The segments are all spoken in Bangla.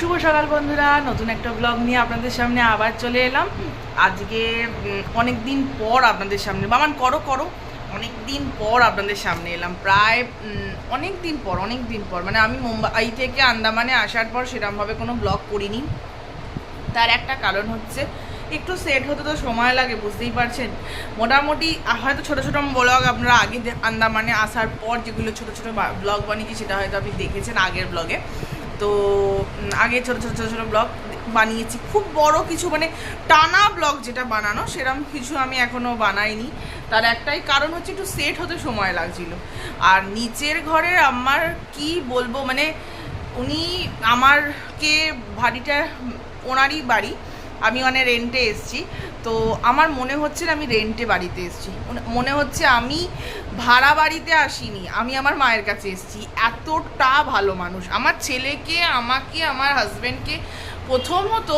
শুভ সকাল বন্ধুরা, নতুন একটা ব্লগ নিয়ে আপনাদের সামনে আবার চলে এলাম। আজকে অনেক দিন পর আপনাদের সামনে বামান করো করো। অনেক দিন পর আপনাদের সামনে এলাম, প্রায় অনেক দিন পর অনেক দিন পর। মানে আমি মুম্বাই থেকে আন্দামানে আসার পর সেরকমভাবে কোনো ব্লগ করিনি। তার একটা কারণ হচ্ছে, একটু সেট হতে তো সময় লাগে, বুঝতেই পারছেন? মোটামুটি হয়তো ছোটো ছোটো ব্লগ আপনারা আগে আন্দামানে আসার পর যেগুলো ছোটো ছোটো ব্লগ বানিয়েছি সেটা হয়তো আপনি দেখেছেন আগের ব্লগে তো আগে ছোটো ছোটো ছোটো ছোটো ব্লগ বানিয়েছি। খুব বড় কিছু মানে টানা ব্লগ যেটা বানানো সেরকম কিছু আমি এখনও বানাইনি। তার একটাই কারণ হচ্ছে একটু সেট হতে সময় লাগছিল। আর নিচের ঘরের আমার কি বলব মানে উনি আমারকে বাড়িটা ওনারই বাড়ি আমি মানে রেন্টে এসেছি। তো আমার মনে হচ্ছে না আমি রেন্টে বাড়িতে এসেছি। মনে হচ্ছে আমি ভাড়া বাড়িতে আসিনি, আমি আমার মায়ের কাছে এসেছি। এতটা ভালো মানুষ। আমার ছেলেকে, আমাকে, আমার হাজব্যান্ডকে প্রথমত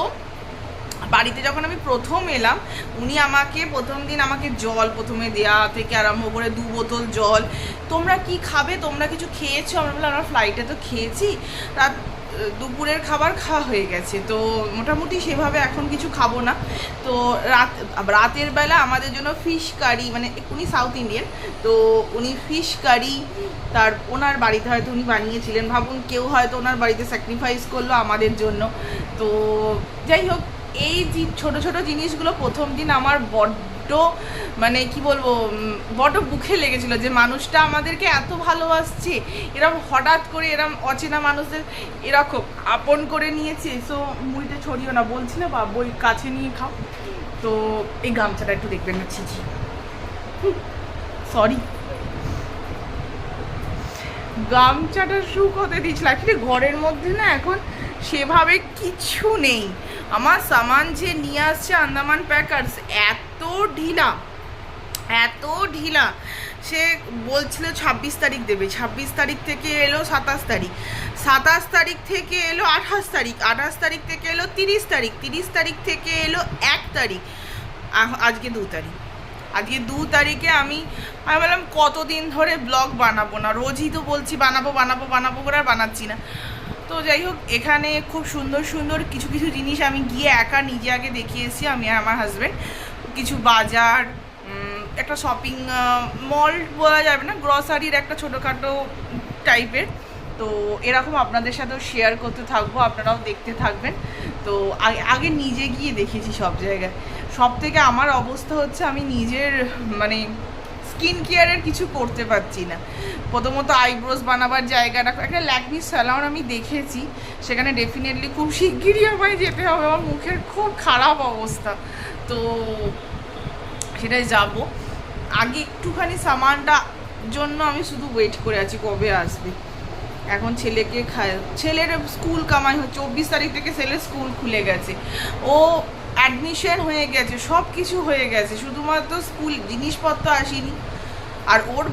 বাড়িতে যখন আমি প্রথম এলাম, উনি আমাকে প্রথম দিন আমাকে জল প্রথমে দেয়া থেকে আরম্ভ করে দু বোতল জল, তোমরা কি খাবে? তোমরা কিছু খেয়েছো? আমরা বললাম, আমরা ফ্লাইটে তো খেয়েছি। রাত দুপুরের খাবার খাওয়া হয়ে গেছে। তো মোটামুটি সেভাবে এখন কিছু খাব না। তো রাত, রাতের বেলা আমাদের জন্য ফিশ কারি মানে উনি সাউথ ইন্ডিয়ান তো উনি ফিশ কারি তার ওনার বাড়িতে হয়তো উনি বানিয়েছিলেন। ভাবুন, কেউ হয়তো ওনার বাড়িতে স্যাক্রিফাইস করল আমাদের জন্য। তো যাই হোক, এই ছোট ছোট জিনিসগুলো প্রথম দিন আমার বড্ড মানে কি বলব বড্ড বুকে লেগেছিল যে মানুষটা আমাদেরকে এত ভালোবাসছে। এরকম হঠাৎ করে এরম অচেনা মানুষদের এরকম আপন করে নিয়েছে। সো মুড়িতে ছড়িও না। বলছি না বা বই কাছে নিয়ে খাও। তো এই গামছাটা একটু দেখবেন না ছিছি সরি গামছাটা শুকোতে দিয়েছিল। অ্যাকচুয়ালি ঘরের মধ্যে না এখন সেভাবে কিছু নেই। আমার সামান যে নিয়ে আসছে আন্দামান প্যাকার্স এত ঢিলা, এত ঢিলা। সে বলছিল ছাব্বিশ তারিখ দেবে। ছাব্বিশ তারিখ থেকে এলো সাতাশ তারিখ। সাতাশ তারিখ থেকে এলো আঠাশ তারিখ। আঠাশ তারিখ থেকে এলো তিরিশ তারিখ। তিরিশ তারিখ থেকে এলো এক তারিখ। আজকে দু তারিখ। আজকে দু তারিখে আমি আমি বললাম, কতদিন ধরে ব্লগ বানাবো না? রোজই তো বলছি, বানাবো বানাবো বানাবো করে আর বানাচ্ছি না। তো যাই হোক, এখানে খুব সুন্দর সুন্দর কিছু কিছু জিনিস আমি গিয়ে একা নিজে আগে দেখিয়েছি আমি আর আমার হাজব্যান্ড কিছু বাজার একটা শপিং মল বলা যাবে না গ্রসারির একটা ছোটোখাটো টাইপের তো এরকম আপনাদের সাথেও শেয়ার করতে থাকব, আপনারাও দেখতে থাকবেন। তো আগে নিজে গিয়ে দেখেছি সব জায়গায়। সব থেকে আমার অবস্থা হচ্ছে আমি নিজের মানে স্কিন কেয়ারের কিছু করতে পারছি না। প্রথমত আইব্রোজ বানাবার জায়গাটা, একটা ল্যাকমি স্যালন আমি দেখেছি। সেখানে ডেফিনেটলি খুব শিগগিরই আমায় যেতে হবে, আমার মুখের খুব খারাপ অবস্থা। তো সেটাই যাব। আগে একটুখানি সামানটা জন্য আমি শুধু ওয়েট করে আছি কবে আসবে। এখন ছেলেকে খায় ছেলের স্কুল কামাই হচ্ছে, চব্বিশ তারিখ থেকে ছেলের স্কুল খুলে গেছে। ও অ্যাডমিশন হয়ে গেছে সব কিছু হয়ে গেছে, শুধুমাত্র স্কুল জিনিসপত্র আসেনি। আর ওর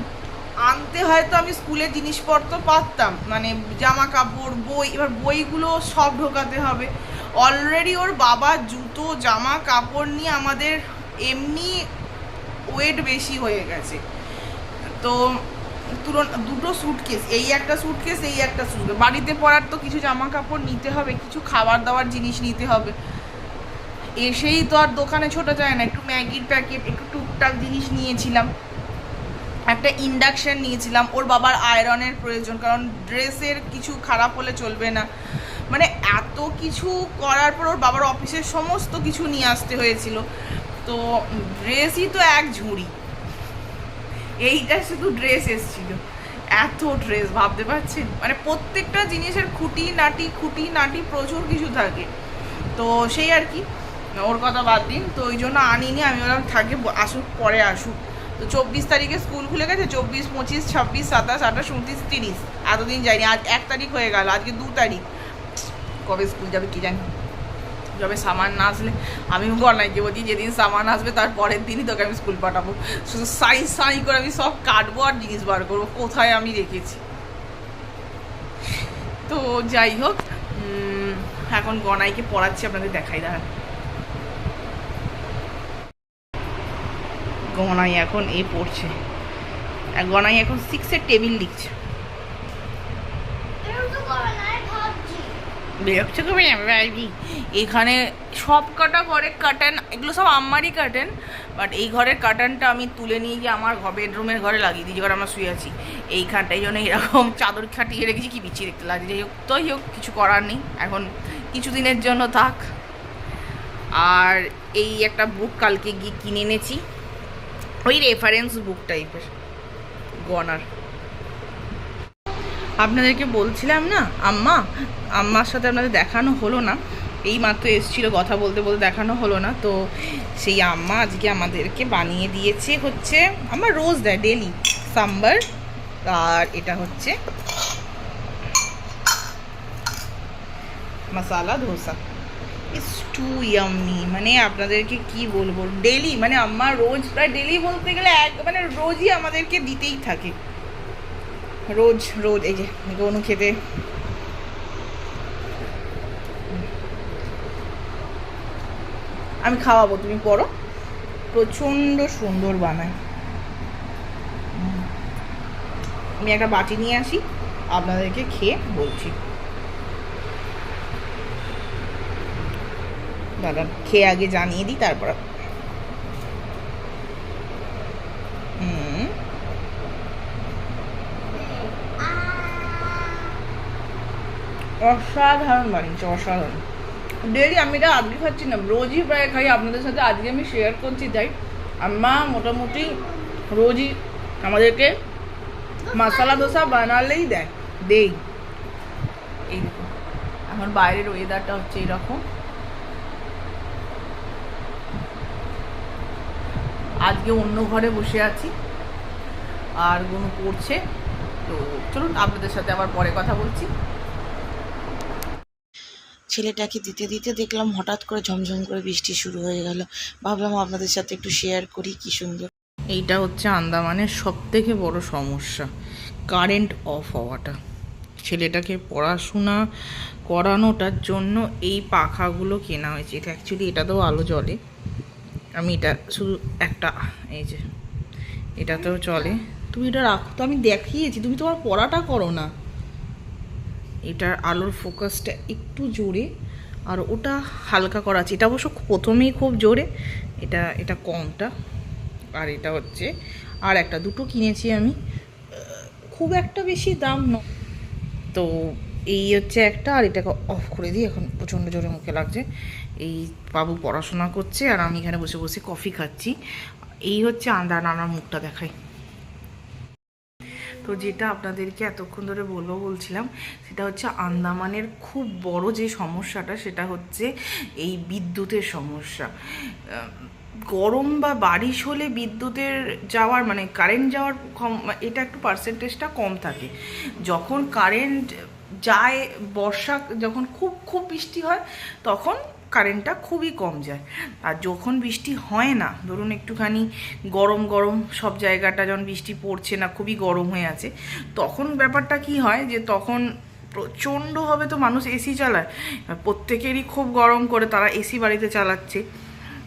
আনতে হয়তো আমি স্কুলের জিনিসপত্র পারতাম মানে জামা কাপড় বই, এবার বইগুলো সব ঢোকাতে হবে। অলরেডি ওর বাবা জুতো, জামা, কাপড় নিয়ে আমাদের এমনি ওয়েট বেশি হয়ে গেছে। তো তুলন, দুটো সুটকেস এই একটা সুটকেস এই একটা সুটকেস বাড়িতে পরার তো কিছু জামা কাপড় নিতে হবে, কিছু খাবার দাবার জিনিস নিতে হবে। এসেই তো আর দোকানে ছোটা যায় না, একটু ম্যাগির প্যাকেট একটু টুকটাক জিনিস নিয়েছিলাম। একটা ইন্ডাকশান নিয়েছিলাম। ওর বাবার আয়রনের প্রয়োজন, কারণ ড্রেসের কিছু খারাপ হলে চলবে না। মানে এত কিছু করার পর ওর বাবার অফিসের সমস্ত কিছু নিয়ে আসতে হয়েছিল। তো ড্রেসই তো এক ঝুড়ি। এইটা শুধু ড্রেস এসেছিল। এত ড্রেস, ভাবতে পারছেন? মানে প্রত্যেকটা জিনিসের খুঁটি নাটি খুঁটি নাটি প্রচুর কিছু থাকে। তো সেই আর কি, ওর কথা বাদ দিন। তো ওই জন্য আনিনি, আমি বললাম, থাকে, আসুক, পরে আসুক। তো চব্বিশ তারিখে স্কুল খুলে গেছে, চব্বিশ, পঁচিশ, ছাব্বিশ, সাতাশ, আঠাশ, উনত্রিশ, তিরিশ। এতদিন যায়নি, আজ এক তারিখ হয়ে গেল, আজকে দু তারিখ। কবে স্কুল যাবে কি জানি। যবে সামান না আসলে আমি গনাইকে বলছি, যেদিন সামান আসবে তার পরের দিনই তোকে আমি স্কুল পাঠাবো। শুধু সাই সাই করে আমি সব কাটবো আর জিনিস বার করব, কোথায় আমি রেখেছি। তো যাই হোক এখন গনাইকে পড়াচ্ছি, আপনাদের দেখাই দাঁড়ান। গনাই এখন এ পড়ছে। গনাই এখন সিক্সের টেবিল লিখছে। বিরক্ত করবে না এখানে সব কটা ঘরের কার্টেন এগুলো সব আমারই কার্টেন বাট এই ঘরের কার্টেনটা আমি তুলে নিয়ে গিয়ে আমার বেডরুমের ঘরে লাগিয়ে দিই ঘরে আমরা শুয়ে আছি। এইখানটাই জন্য এরকম চাদর খাটিয়ে রেখেছি, কি বিচ্ছি দেখতে লাগে যাই হোক তাই হোক, কিছু করার নেই। এখন কিছুদিনের জন্য থাক। আর এই একটা বুক কালকে গিয়ে কিনে এনেছি। ওই রেফারেন্স বুক টাইপের গনার আপনাদেরকে বলছিলাম না, আম্মা, আম্মার সাথে আপনাদের দেখানো হলো না। এই মাত্র এসেছিল কথা বলতে বলতে দেখানো হলো না, তো সেই আম্মা আজকে আমাদেরকে বানিয়ে দিয়েছে হচ্ছে আমার রোজ দেয়, ডেলি। সাম্বার আর এটা হচ্ছে masala, dosa. It's too yummy মানে আপনাদেরকে কি বলব? ডেলি মানে আম্মা রোজ, প্রায় ডেলি বলতে গেলে এক মানে রোজই আমাদেরকে দিতেই থাকে। রোজ রোজ, এই যে গনু খেতে। আমি খাওয়াবো, তুমি পড়ো প্রচণ্ড সুন্দর বানায়। আমি একটা বাটি নিয়ে আসি, আপনাদেরকে খেয়ে বলছি। দাদা, খেয়ে আগে জানিয়ে দিই, তারপর অসাধারণ বানিয়েছে, অসাধারণ। ডেলি আমি এটা আজকে খাচ্ছি না, রোজই প্রায় খাই। আপনাদের সাথে আজকে আমি শেয়ার করছি, তাই। আম্মা মোটামুটি রোজই আমাদেরকে মশলা দোসা বানালেই দেয়, দেই। এই এখন বাইরের ওয়েদারটা হচ্ছে এরকম। আজকে অন্য ঘরে বসে আছি, আর গুনু পড়ছে তো চলুন, আপনাদের সাথে আবার পরে কথা বলছি। ছেলেটাকে দিতে দিতে দেখলাম হঠাৎ করে ঝমঝম করে বৃষ্টি শুরু হয়ে গেল। ভাবলাম আপনাদের সাথে একটু শেয়ার করি, কি সুন্দর। এইটা হচ্ছে আন্দামানের সব থেকে বড় সমস্যা কারেন্ট অফ হওয়াটা। ছেলেটাকে পড়াশোনা করানোটার জন্য এই পাখাগুলো কেনা হয়েছে। এটা অ্যাকচুয়ালি এটাতেও আলো জ্বলে। আমি এটা শুধু একটা, এই যে, এটাতেও চলে। তুমি এটা রাখো, তো আমি দেখিয়েছি, তুমি তোমার পড়াটা করো না। এটার আলোর ফোকাসটা একটু জোরে, আর ওটা হালকা করা আছে। এটা অবশ্য প্রথমেই খুব জোরে, এটা এটা কমটা। আর এটা হচ্ছে, আর একটা, দুটো কিনেছি আমি। খুব একটা বেশি দাম ন তো এই হচ্ছে একটা, আর এটাকে অফ করে দিই, এখন প্রচণ্ড জোরে মুখে লাগছে। এই বাবু পড়াশোনা করছে, আর আমি এখানে বসে বসে কফি খাচ্ছি। এই হচ্ছে আন্দা নানার মুখটা দেখাই। তো যেটা আপনাদেরকে এতক্ষণ ধরে বলব, বলছিলাম, সেটা হচ্ছে আন্দামানের খুব বড় যে সমস্যাটা, সেটা হচ্ছে এই বিদ্যুতের সমস্যা। গরম বা বারিশ হলে বিদ্যুতের যাওয়ার মানে কারেন্ট যাওয়ার এটা একটু পার্সেন্টেজটা কম থাকে। যখন কারেন্ট যায়, বর্ষা যখন খুব খুব বৃষ্টি হয়, তখন কারেন্টটা খুবই কম যায়। আর যখন বৃষ্টি হয় না, ধরুন একটুখানি গরম গরম সব জায়গাটা যখন বৃষ্টি পড়ছে না, খুবই গরম হয়ে আছে, তখন ব্যাপারটা কি হয় যে তখন প্রচণ্ডভাবে তো মানুষ এসি চালায়। প্রত্যেকেরই খুব গরম করে তারা এসি বাড়িতে চালাচ্ছে।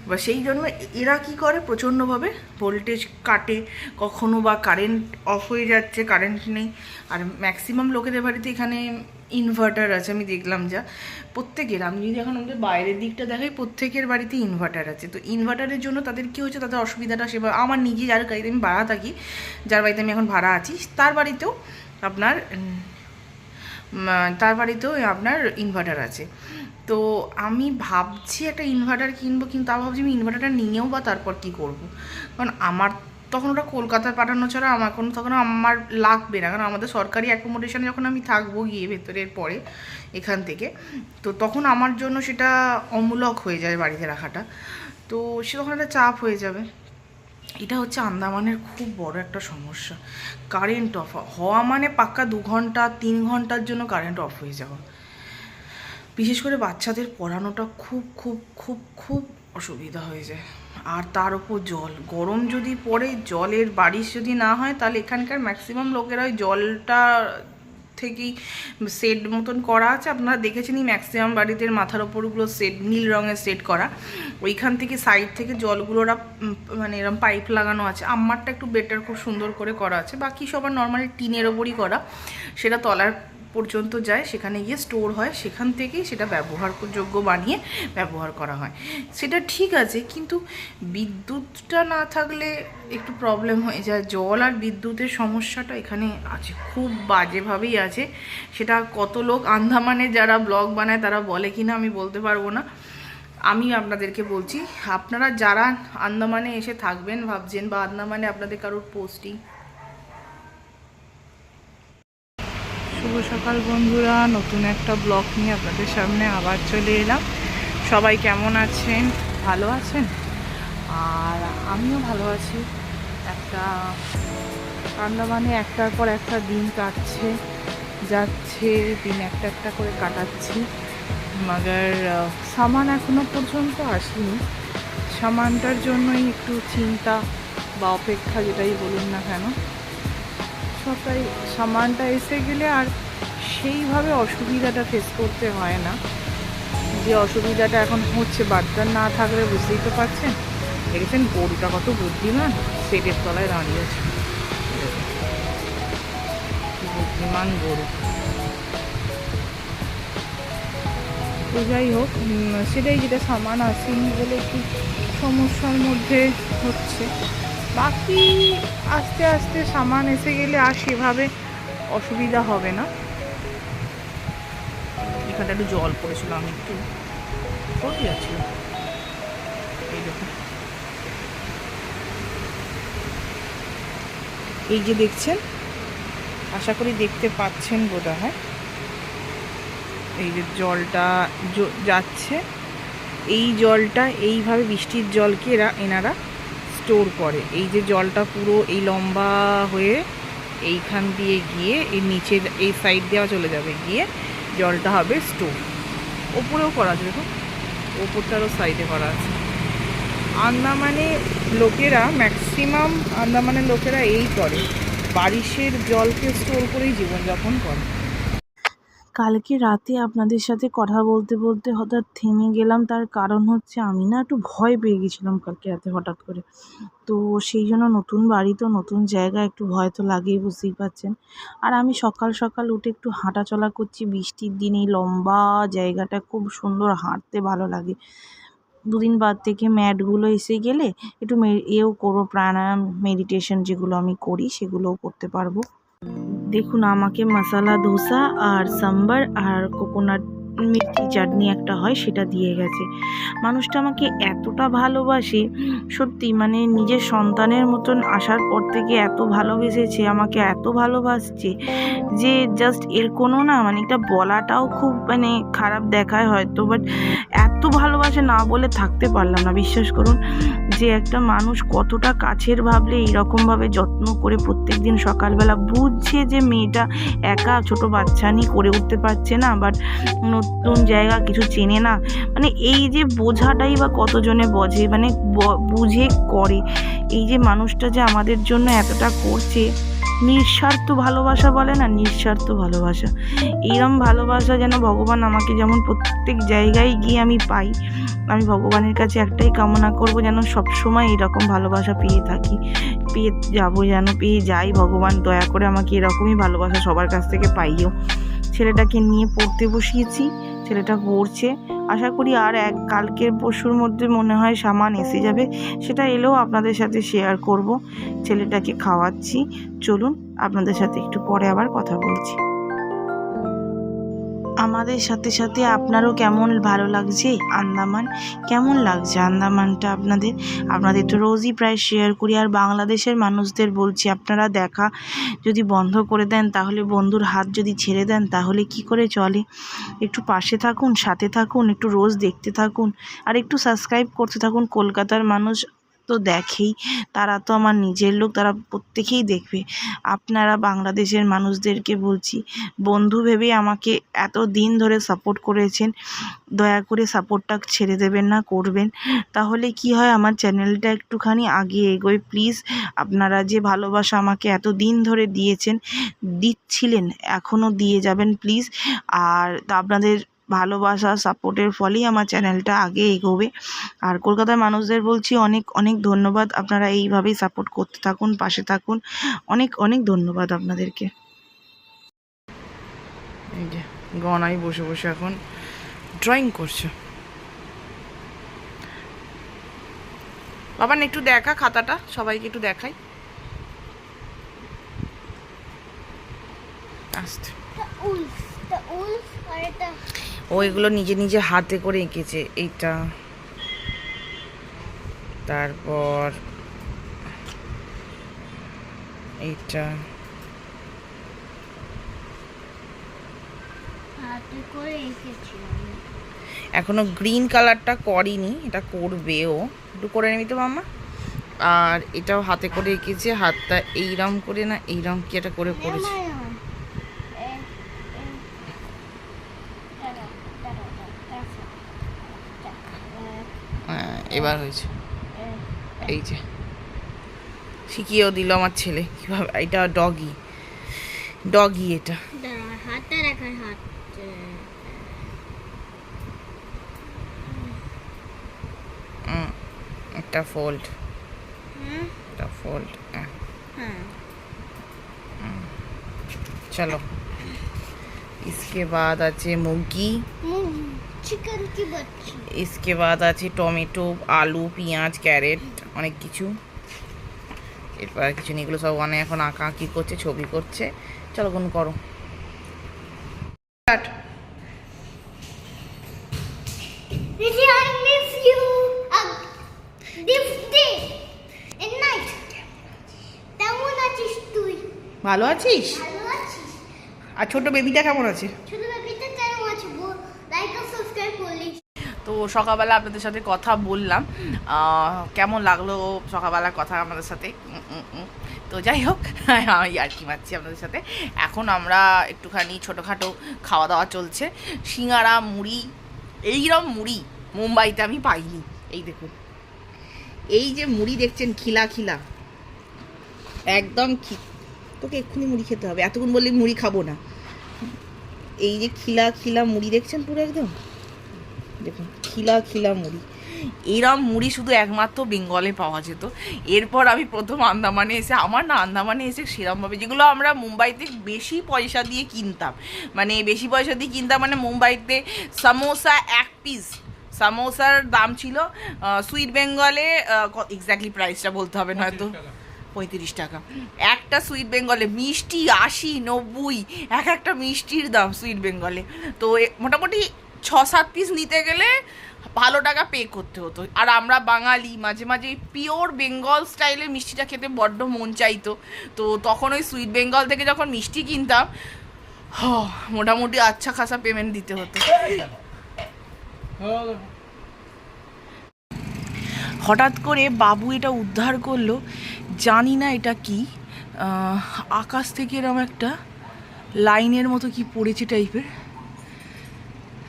বা সেই জন্য এরা কি করে প্রচণ্ডভাবে? ভোল্টেজ কাটে, কখনো বা কারেন্ট অফ হয়ে যাচ্ছে কারেন্ট নেই। আর ম্যাক্সিমাম লোকেদের বাড়িতে এখানে ইনভার্টার আছে, আমি দেখলাম যা। প্রত্যেকের, আমি যদি এখন আমাদের বাইরের দিকটা দেখাই, প্রত্যেকের বাড়িতে ইনভার্টার আছে। তো ইনভার্টারের জন্য তাদের কী হচ্ছে তাদের অসুবিধাটা সেবা আমার নিজে যার বাড়িতে আমি ভাড়া থাকি, যার বাড়িতে আমি এখন ভাড়া আছি, তার বাড়িতেও আপনার তার বাড়িতেও আপনার ইনভার্টার আছে। তো আমি ভাবছি একটা ইনভার্টার কিনবো, কিন্তু তা ভাবছি আমি ইনভার্টারটা নিয়েও বা তারপর কি করব? কারণ আমার তখন ওটা কলকাতায় পাঠানো ছাড়া আমার কোনো, তখন আমার লাগবে না। কারণ আমাদের সরকারি অ্যাকোমোডেশনে যখন আমি থাকব গিয়ে ভেতরের পরে, এখান থেকে, তো তখন আমার জন্য সেটা অমূলক হয়ে যায় বাড়িতে রাখাটা। তো সে তখন একটা চাপ হয়ে যাবে। এটা হচ্ছে আন্দামানের খুব বড় একটা সমস্যা। কারেন্ট অফ হওয়া মানে পাক্কা দু ঘণ্টা, তিন ঘণ্টার জন্য কারেন্ট অফ হয়ে যাওয়া। বিশেষ করে বাচ্চাদের পড়ানোটা খুব খুব খুব খুব অসুবিধা হয়ে যায়। আর তার উপর জল। গরম যদি পড়ে জলের বারিশ যদি না হয় তাহলে এখানকার ম্যাক্সিমাম লোকেরা ওই জলটা থেকেই সেট মতন করা আছে। আপনারা দেখেছেনই ম্যাক্সিমাম বাড়িতে মাথার ওপরগুলো সেট নীল রঙের সেট করা। ওইখান থেকে সাইড থেকে জলগুলোরা উম, মানে এরকম পাইপ লাগানো আছে। আমারটা একটু বেটার খুব সুন্দর করে করা আছে। বাকি সবার নর্মালি টিনের ওপরই করা। সেটা তলার পর্যন্ত যায়, সেখানে গিয়ে স্টোর হয়, সেখান থেকেই সেটা ব্যবহারযোগ্য বানিয়ে ব্যবহার করা হয়। সেটা ঠিক আছে, কিন্তু বিদ্যুৎটা না থাকলে একটু প্রবলেম হয়ে যায়। জল আর বিদ্যুতের সমস্যাটা এখানে আছে, খুব বাজেভাবেই আছে। সেটা কত লোক আন্দামানে যারা ব্লগ বানায় তারা বলে কিনা আমি বলতে পারব না। আমি আপনাদেরকে বলছি, আপনারা যারা আন্দামানে এসে থাকবেন, ভাবছেন বা আন্দামানে আপনাদের কারোর পোস্টিং শুভ সকাল বন্ধুরা। নতুন একটা ব্লগ নিয়ে আপনাদের সামনে আবার চলে এলাম। সবাই কেমন আছেন? ভালো আছেন? আর আমিও ভালো আছি। একটা আন্দামানে একটার পর একটা দিন কাটছে, যাচ্ছে, দিন একটা একটা করে কাটাচ্ছি। মাগার সামান এখনও পর্যন্ত আসেনি। সামানটার জন্যই একটু চিন্তা বা অপেক্ষা যেটাই বলুন না কেন। সবটাই সামানটা এসে গেলে আর সেইভাবে অসুবিধাটা ফেস করতে হয় না। যে অসুবিধাটা এখন হচ্ছে বাচ্চার না থাকলে বুঝতেই তো পারছেন। দেখেছেন গরুটা কত বুদ্ধিমান সেটের তলায় দাঁড়িয়েছে বুদ্ধিমান গরু। তো যাই হোক সেটাই যেটা সামান আসেনি বলে একটু সমস্যার মধ্যে হচ্ছে। বাকি আস্তে আস্তে সামান এসে গেলে আর সেভাবে অসুবিধা হবে না। এখানটা একটু জল পড়েছিল, আমি একটু সরে যাচ্ছিল এই দেখুন। এই যে দেখছেন, আশা করি দেখতে পাচ্ছেন বোধ হয় এই যে জলটা যাচ্ছে। এই জলটা, এইভাবে বৃষ্টির জলকে এরা, এনারা স্টোর করে। এই যে জলটা পুরো এই লম্বা হয়ে এইখান দিয়ে গিয়ে এই নিচে এই সাইড দেওয়া চলে যাবে। গিয়ে জলটা হবে স্টোর ওপরেও করা আছে, দেখুন। ওপরটারও সাইডে করা আছে। আন্দামানে লোকেরা ম্যাক্সিমাম আন্দামানের লোকেরা এই করে। বারিশের জলকে স্টোর করেই জীবনযাপন করে। কালকে রাতে আপনাদের সাথে কথা বলতে বলতে হঠাৎ থেমে গেলাম। তার কারণ হচ্ছে আমি না একটু ভয় পেয়ে গেছিলাম কালকে রাতে হঠাৎ করে। তো সেই জন্য নতুন বাড়ি তো, নতুন জায়গা, একটু ভয় তো লাগেই, বুঝতেই পারছেন। আর আমি সকাল সকাল উঠে একটু হাঁটা চলা করছি। বৃষ্টির দিনে লম্বা জায়গাটা খুব সুন্দর, হাঁটতে ভালো লাগে। দুদিন বাদ থেকে ম্যাটগুলো এসে গেলে একটু এও করব, প্রাণায়াম মেডিটেশন যেগুলো আমি করি, সেগুলোও করতে পারব। দেখুন আমাকে মশালা ধোসা আর সাম্বার আর কোকোনাট মির্চি চাটনি একটা হয়, সেটা দিয়ে গেছে। মানুষটা আমাকে এতটা ভালোবাসে, সত্যি মানে নিজের সন্তানের মতন আসার পর থেকে এত ভালোবেসেছে, আমাকে এত ভালোবাসছে যে জাস্ট এর কোনো না মানে এটা বলাটাও খুব মানে খারাপ দেখায় হয়তো বাট এত ভালোবাসে না বলে থাকতে পারলাম না। বিশ্বাস করুন যে একটা মানুষ কতটা কাছের ভাবলে এইরকমভাবে যত্ন করে প্রত্যেক দিন সকালবেলা বুঝছে যে মেয়েটা একা ছোট বাচ্চা নিয়ে করে উঠতে পারছে না বাট নতুন জায়গা কিছু চেনে না। মানে এই যে বোঝাটাই বা কতজনে বোঝে মানে বুঝে করে। এই যে মানুষটা যে আমাদের জন্য এতটা করছে, নিঃস্বার্থ ভালোবাসা বলে না, নিঃস্বার্থ ভালোবাসা। এরম ভালোবাসা যেন ভগবান আমাকে যেমন প্রত্যেক জায়গায় গিয়ে আমি পাই, আমি ভগবানের কাছে একটাই কামনা করব যেন সবসময় এরকম ভালোবাসা পেয়ে থাকি। পেয়ে যাব যেন, পেয়ে যাই ভগবান, দয়া করে আমাকে এরকমই ভালোবাসা সবার কাছ থেকে পাইও। ছেলেটাকে নিয়ে পড়তে বসিয়েছি, ছেলেটা পড়ছে। আশা করি আর এক কালকের পরশুর মধ্যে মনে হয় সামান এসে যাবে, সেটা এলেও আপনাদের সাথে শেয়ার করব। ছেলেটাকে খাওয়াচ্ছি। চলুন আপনাদের সাথে একটু পরে আবার কথা বলছি। আমাদের সাথে সাথে আপনারও কেমন ভালো লাগছে আন্দামান? কেমন লাগছে আন্দামানটা আপনাদের? আপনাদের তো রোজই প্রায় শেয়ার করি। আর বাংলাদেশের মানুষদের বলছি, আপনারা দেখা যদি বন্ধ করে দেন, তাহলে বন্ধুর হাত যদি ছেড়ে দেন, তাহলে কি করে চলে? একটু পাশে থাকুন, সাথে থাকুন, একটু রোজ দেখতে থাকুন। আর একটু সাবস্ক্রাইব করতে থাকুন। কলকাতার মানুষ তো দেখেই, তারা তো আমার নিজের লোক, তারা প্রত্যেকেই দেখবে। আপনারা বাংলাদেশের মানুষদেরকে বলছি, বন্ধু ভেবে আমাকে এত দিন ধরে সাপোর্ট করেছেন, দয়া করে সাপোর্টটা ছেড়ে দেবেন না, করবেন। তাহলে কি হয়, আমার চ্যানেলটা একটুখানি আগে এগোয়। প্লিজ আপনারা যে ভালোবাসা আমাকে এত দিন ধরে দিয়েছেন, দিচ্ছিলেন এখনও দিয়ে যাবেন প্লিজ আর আপনাদের ভালোবাসা সাপোর্টের ফলেই আমার চ্যানেলটা আগে এগোবে। আর কলকাতার মানুষদের বলছি অনেক অনেক ধন্যবাদ। আপনারা এইভাবেই সাপোর্ট করতে থাকুন পাশে থাকুন। অনেক অনেক ধন্যবাদ আপনাদেরকে। এই যে গনাই বসে বসে এখন ড্রয়িং করছে। বাবা একটু দেখা খাতাটা সবাইকে একটু দেখাই। আস্তে এটা ও এগুলো নিজে নিজে হাতে করে এঁকেছে এইটা। তারপর এইটা। এখনও গ্রিন কালারটা করিনি এটা করবে ও। একটু করে নিবি তো মামা। আর এটাও হাতে করে এঁকেছে হাতটা এইরম করে না এইরম কি একটা করে করেছে এমন। এ, এ, দাঁড়াও, দাঁড়াও, দাঁড়াও, দাঁড়াও। হ্যাঁ, এবার হয়েছে এ, এই যে শিখিয়েও দিল আমার ছেলে কিভাবে এটা ডগি ডগি এটা দাঁড়াও, হাতটা রাখার হাত এ, উম, একটা ফোল্ড হুম, একটা ফোল্ড হ্যাঁ চলো इसके बाद আছে মুগি চিকেন কি বাচ্চি इसके बाद আছে টমেটো আলু পেঁয়াজ ক্যারেট অনেক কিছু এরপর আর কিছু নেই এগুলো সব অনেক এখন আঁকা আঁকি করছে ছবি করছে চলো কোন করো Start. Rishi, I miss you. Uh, this day and night. কেমন আছিস তুই ভালো আছিস ভালো আছিস আর ছোট বেবিটা কেমন আছে ছোট তো সকালবেলা আপনাদের সাথে কথা বললাম। কেমন লাগল সকালবেলার কথা আমাদের সাথে। তো যাই হোক আর কি মারছি আপনাদের সাথে। এখন আমরা একটুখানি ছোটোখাটো খাওয়া দাওয়া চলছে। সিঙ্গারা, মুড়ি এইরকম মুড়ি মুম্বাইতে আমি পাইনি। এই দেখুন। এই যে মুড়ি দেখছেন, খিলা খিলা। একদম খি তোকে এক্ষুনি মুড়ি খেতে হবে। এতক্ষণ বললি মুড়ি খাব না। এই যে খিলা খিলা মুড়ি দেখছেন পুরো একদম? দেখুন খিলা খিলা মুড়ি। এইরম মুড়ি শুধু একমাত্র বেঙ্গলে পাওয়া যেত। এরপর আমি প্রথম আন্দামানে এসে আমার না আন্দামানে এসে সেরমভাবে যেগুলো আমরা মুম্বাইতে বেশি পয়সা দিয়ে কিনতাম। মানে বেশি পয়সা দিয়ে কিনতাম মানে মুম্বাইতে সামোসা এক পিস। সামোসার দাম ছিল সুইট বেঙ্গলে এক্স্যাক্টলি প্রাইসটা বলতে হবে না হয়তো পঁয়ত্রিশ টাকা। একটা সুইট বেঙ্গলে মিষ্টি আশি নব্বই এক একটা মিষ্টির দাম সুইট বেঙ্গলে। তো মোটামুটি ছ সাত পিস নিতে গেলে ভালো টাকা পে করতে হতো। আর আমরা বাঙালি মাঝে মাঝে পিওর বেঙ্গল স্টাইলের মিষ্টিটা খেতে বড্ড মন চাইতো। তো তখন ওই সুইট বেঙ্গল থেকে যখন মিষ্টি কিনতাম হ, মোটামুটি আচ্ছা খাসা পেমেন্ট দিতে হতো। হঠাৎ করে বাবু এটা উদ্ধার করল জানি না এটা কি আকাশ থেকে এরকম একটা লাইনের মতো কি পড়েছে টাইপের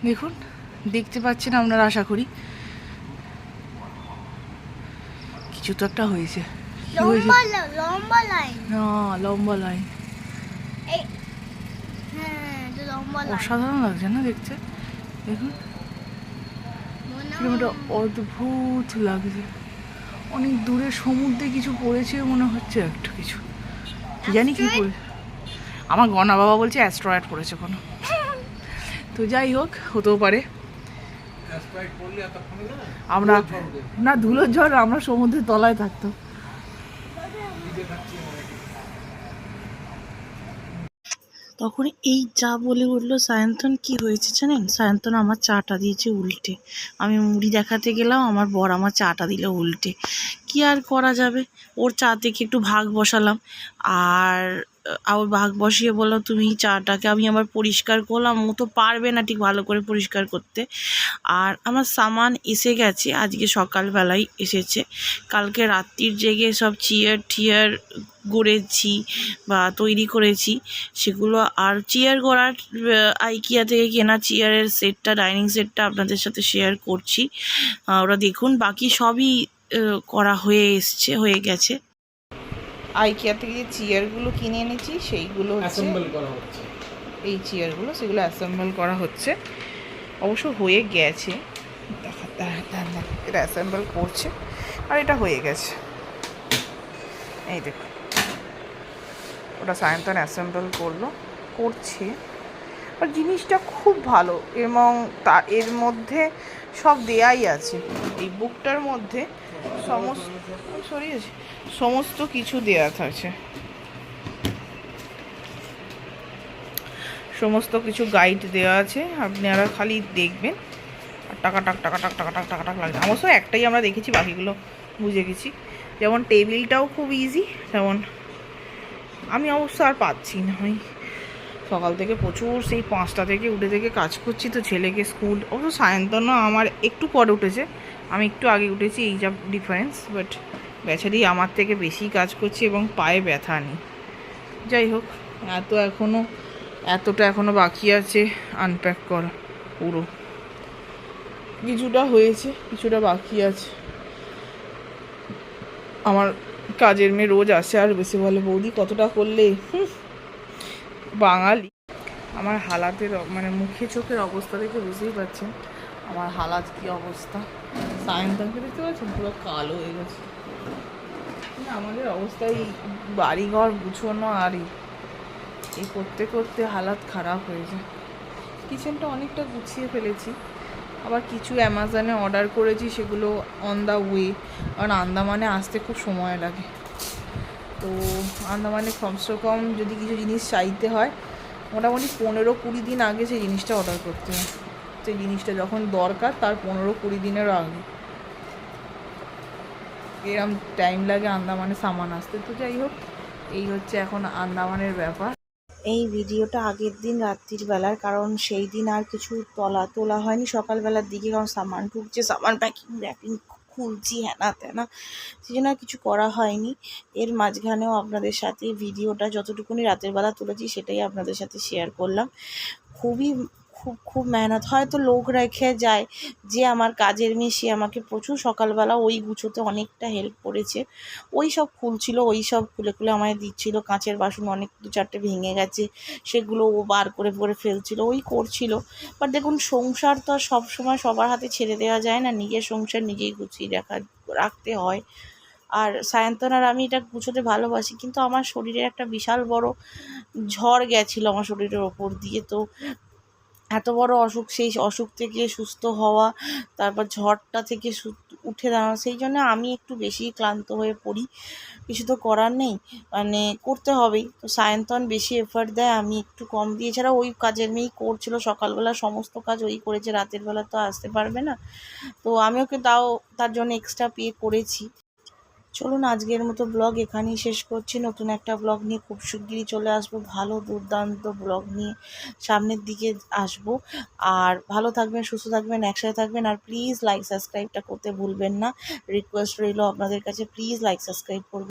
দেখুন দেখতে পাচ্ছেন আপনারা আশা করি। কিছু তো একটা হয়েছে। লম্বা লাইন লম্বা লাইন হ্যাঁ লম্বা অসাধারণ লাগছে না দেখতে? দেখুন। অদ্ভুত লাগছে। অনেক দূরে সমুদ্রে কিছু পড়েছে মনে হচ্ছে একটা কিছু। জানি কি? পড়ে আমার গনা বাবা বলছে অ্যাস্ট্রয়েড পড়েছে কোনো। তো যাই হোক, হতেও পারে। আমরা না, ধুলোর ঝড় আমরা সমুদ্রের তলায় থাকতাম। তখন এই যা বলে উঠল, সায়ন্তন কি হয়েছে জানেন? সায়ন্তন আমার চাটা দিয়েছে উল্টে। আমি মুড়ি দেখাতে গেলাম, আমার বর আমার চাটা দিল উল্টে। কি আর করা যাবে? ওর চা থেকে একটু ভাগ বসালাম। আর আবার ভাগ বসিয়ে বললাম তুমি চাটাকে আমি আবার পরিষ্কার করলাম। ও তো পারবে না ঠিক ভালো করে পরিষ্কার করতে। আর আমার সামান এসে গেছে, আজকে সকালবেলায় এসেছে। কালকে রাত্রির জেগে সব চেয়ার টিয়ার গড়েছি বা তৈরি করেছি। সেগুলো আর চেয়ার গড়ার আইকিয়া থেকে কেনা চেয়ারের সেটটা ডাইনিং সেটটা আপনাদের সাথে শেয়ার করছি। ওরা দেখুন, বাকি সবই করা হয়ে এসছে, হয়ে গেছে। আইকিয়া থেকে যে চেয়ারগুলো কিনে এনেছি সেইগুলো হচ্ছে অ্যাসেম্বল করা হচ্ছে। এই চেয়ারগুলো সেগুলো অ্যাসেম্বল করা হচ্ছে। অবশ্য হয়ে গেছে। এটা অ্যাসেম্বল করছে। আর এটা হয়ে গেছে। এই দেখো ওটা সায়ন্তন অ্যাসেম্বল করল করছে। আর জিনিসটা খুব ভালো এবং তা এর মধ্যে সব দেয়াই আছে। এই বুকটার মধ্যে সমস্ত কিছু দেয়া থাকছে। সমস্ত কিছু গাইড দেওয়া আছে, আপনারা খালি দেখবেন। আর টাকা, টাক টাকা টাক টাকা টাক টাকা, টাক লাগবে অবশ্য একটাই আমরা দেখেছি, বাকিগুলো বুঝে গেছি। যেমন টেবিলটাও খুব ইজি তেমন আমি অবশ্য আর পাচ্ছি না, ওই সকাল থেকে প্রচুর, সেই পাঁচটা থেকে উঠে থেকে কাজ করছি তো ছেলেকে স্কুল অবশ্য সায়ন্তন আমার একটু পরে উঠেছে। আমি একটু আগে উঠেছি, এই যা ডিফারেন্স বাট বেচারি আমার থেকে বেশি কাজ করছে এবং পায়ে ব্যথা নেই। যাই হোক, এত এখনও এতটা এখনও বাকি আছে আনপ্যাক করা, পুরো। কিছুটা হয়েছে, কিছুটা বাকি আছে। আমার কাজের মেয়ে রোজ আসে আর বেশি বলে, বৌদি, কতটা করলে? বাঙালি। আমার হালাতের মানে মুখে চোখের অবস্থা দেখে বুঝতেই পারছেন। আমার হালাত কি অবস্থা? সায়ন্তনকে দেখতে পাচ্ছেন, পুরো কালো হয়ে গেছে। আমাদের অবস্থা এই বাড়িঘর গুছোনো আর এই করতে করতে হালাত খারাপ হয়ে যায়। কিচেনটা অনেকটা গুছিয়ে ফেলেছি। আবার কিছু অ্যামাজনে অর্ডার করেছি, সেগুলো অন দ্য ওয়ে কারণ আন্দামানে আসতে খুব সময় লাগে। তো আন্দামানে কমসে কম যদি কিছু জিনিস চাইতে হয়, মোটামুটি পনেরো কুড়ি দিন আগে সেই জিনিসটা অর্ডার করতে হয়। সেই জিনিসটা যখন দরকার, তার পনেরো কুড়ি দিনের আগে। এরম টাইম লাগে আন্দামানে সামান আসতে। তো যাই হোক, এই হচ্ছে এখন আন্দামানের ব্যাপার। এই ভিডিওটা আগের দিন রাত্রির বেলার, কারণ সেই দিন আর কিছু তলা তোলা হয়নি সকালবেলার দিকে, কারণ সামান ঢুকছে, সামান প্যাকিং র্যাপিং খুলছি হ্যানা ত্যানা সেই জন্য কিছু করা হয়নি। এর মাঝখানেও আপনাদের সাথে ভিডিওটা যতটুকুনি রাতের বেলা তুলেছি, সেটাই আপনাদের সাথে শেয়ার করলাম। খুবই খুব খুব মেহনত। হয়তো লোক রেখে যায় যে আমার কাজের সে আমাকে প্রচুর সকালবেলা ওই গুছোতে অনেকটা হেল্প করেছে। ওই সব খুলছিল ওই সব খুলে খুলে আমায় দিচ্ছিল। কাঁচের বাসন অনেক দু চারটে ভেঙে গেছে, সেগুলো ও বার করে করে ফেলছিল, ওই করছিল। বাট দেখুন, সংসার তো আর সবসময় সবার হাতে ছেড়ে দেওয়া যায় না, নিজের সংসার নিজেই গুছিয়ে রাখা, রাখতে হয়। আর সায়ন্তন আর আমি এটা গুছোতে ভালোবাসি, কিন্তু আমার শরীরে একটা বিশাল বড় ঝড় গেছিল আমার শরীরের ওপর দিয়ে, তো এত বড় অসুখ, সেই অসুখ থেকে সুস্থ হওয়া, তারপর ঝড়টা থেকে উঠে দাঁড়ানো, সেই জন্য আমি একটু বেশি ক্লান্ত হয়ে পড়ি। কিছু তো করার নেই মানে করতে হবেই। তো সায়ন্তন বেশি এফার্ট দেয়, আমি একটু কম দিয়ে, এছাড়া ওই কাজের মেয়েই করছিল, সকালবেলা সমস্ত কাজ ওই করেছে, রাতের বেলা তো আসতে পারবে না। তো আমি ওকে তাও, তার জন্য এক্সট্রা পে করেছি। চলুন আজকের মতো ব্লগ এখানেই শেষ করছি। নতুন একটা ব্লগ নিয়ে খুব শিগগিরই চলে আসব। ভালো দুর্দান্ত ব্লগ নিয়ে সামনের দিকে আসব। আর ভালো থাকবেন, সুস্থ থাকবেন, একসাথে থাকবেন। আর প্লিজ লাইক সাবস্ক্রাইবটা করতে ভুলবেন না। রিকোয়েস্ট রইল আপনাদের কাছে প্লিজ লাইক সাবস্ক্রাইব করবেন।